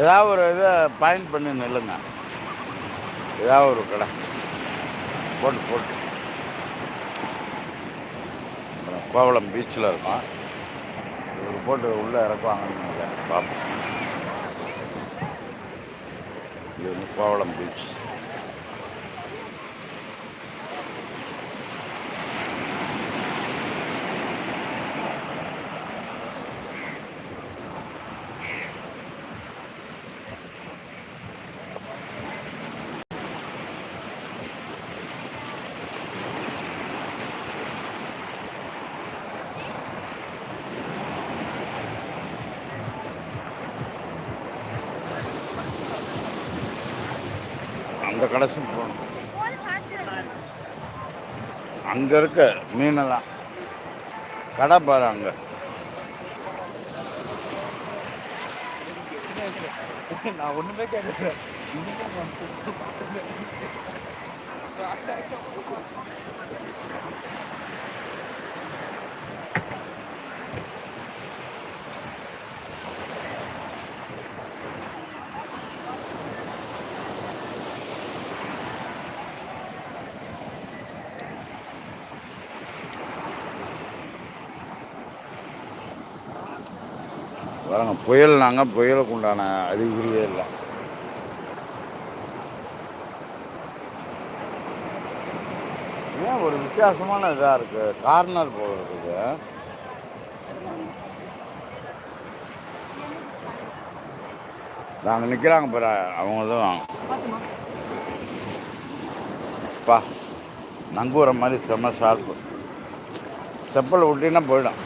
ஏதாவது ஒரு இதை பாயிண்ட் பண்ணி நில்லுங்க. ஏதாவது ஒரு கடை. போட்டு போட்டு. அப்புறம் கோவளம் பீச்சில் இருக்கோம். ஒரு போட்டு உள்ளே இறக்குவாங்கன்னு பார்ப்போம் இது வந்து கோவளம் பீச். அந்த கடைசி போகணும். அங்கே இருக்க மீனெல்லாம். கடை பாரு அங்கே. நான் ஒண்ணுமே கேட்கல. பாருங்க புயல் நாங்கள் புயலுக்கு உண்டான அறிகுறியே இல்லை. ஏன் ஒரு வித்தியாசமான இதாக இருக்குது கார்னர் போல இருக்குது. நாங்கள் நிற்கிறாங்க பாரு அவங்க தான் பா நங்கூரம் மாதிரி செம்ம ஷார்ப்பு செப்பல் விட்டினா போயிடும்.